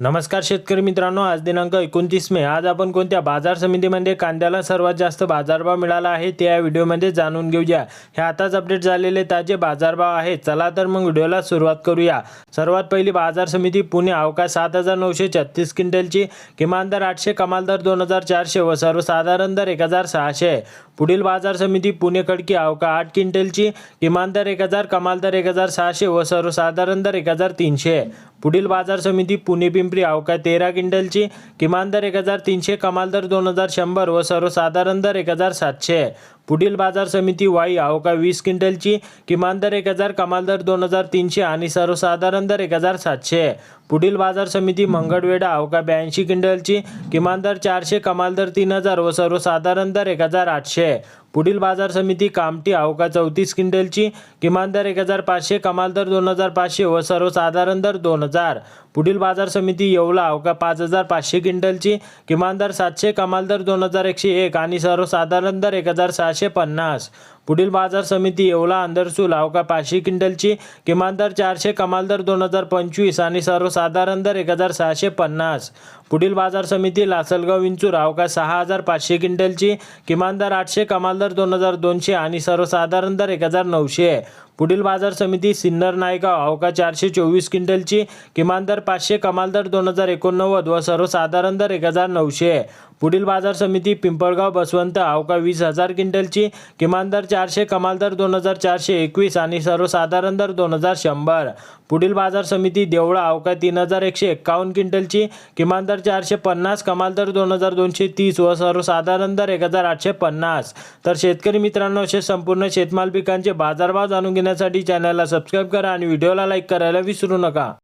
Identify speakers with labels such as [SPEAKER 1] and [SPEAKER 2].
[SPEAKER 1] नमस्कार शेतकरी मित्रांनो आज दिनांक एकोणतीस मे. आज आपण कोणत्या बाजार समितीमध्ये कांद्याला सर्वात जास्त बाजारभाव मिळाला आहे ते या व्हिडिओमध्ये जाणून घेऊया. हे आताच अपडेट झालेले ताजे बाजारभाव आहेत. चला तर मग व्हिडिओला सुरुवात करूया. सर्वात पहिली बाजार समिती पुणे अवकाश सात हजार नऊशे छत्तीस क्विंटलची. किमान दर आठशे कमाल दर दोन हजार चारशे व सर्वसाधारण दर एक हजार सहाशे. पुढील बाजार समिती पुणे खडकी अवका आठ क्विंटलची. किमान दर एक हजार कमाल दर एक हजार सहाशे व सर्वसाधारण दर एक हजार तीनशे. पुढील बाजार समिती पुणे पिंपरी अवकाळ तेरा क्विंटलची किमान दर एक हजार तीनशे कमाल दर दोन हजार शंभर व सर्वसाधारण दर एक हजार सातशे. पुढील बाजार समिती वाई अवका वीस क्विंटलची? किमान दर एक हजार कमाल दर दोन हजार तीनशे आणि सर्वसाधारण दर एक हजार सातशे. पुढील बाजार समिती मंगळवेढा अवका ब्याऐंशी क्विंटलची? किमान दर चारशे कमाल दर तीन हजार व सर्वसाधारण दर एक हजार आठशे. पुढील बाजार समिती कामठी अवका चौतीस क्विंटलची? किमान दर एक हजार पाचशे कमाल दर दोन हजार पाचशे व सर्वसाधारण दर दोन हजार. पुढील बाजार समिती येवला अवका पाच हजार पाचशे क्विंटलची? किमान दर सातशे कमाल दर दोन हजार एकशे एक आणि सर्वसाधारण दर एक हजार सहाशे पन्नास. पुढील बाजार समिती येवला अंदरसूल अवका पाचशे क्विंटलची किमान दर चारशे कमाल दर दोन हजार पंचवीस आणि सर्वसाधारण दर एक हजार सहाशे पन्नास. पुढील बाजार समिती लासलगाव विंचूर अवका सहा हजार पाचशे क्विंटलची किमान दर आठशे कमाल दर दोन हजार दोनशे आणि सर्वसाधारण दर एक हजार नऊशे. पुढील बाजार समिती सिन्नर नायगाव अवका चारशे चोवीस क्विंटलची किमान दर पाचशे कमाल दर दोन हजार एकोणनव्वद व सर्वसाधारण दर एक हजार नऊशे. पुढील बाजार समिती पिंपळगाव बसवंत अवका वीस हजार क्विंटलची किमान दर चारशे कमाल दर दोन हजार चारशे एकवीस आणि सर्वसाधारण दर दोन हजार शंभर. पुढील बाजार समिती देवळा अवका तीन हजार एकशे एक्कावन्न क्विंटलची किमान दर चारशे पन्नास कमाल दर दोन हजार दोनशे तीस व सर्वसाधारण दर एक हजार आठशे पन्नास. तर शेतकरी मित्रांनो असे संपूर्ण शेतमाल पिकांचे बाजारभाव जाणून घेण्यासाठी चॅनलला सबस्क्राईब करा आणि व्हिडिओला लाईक करायला विसरू नका.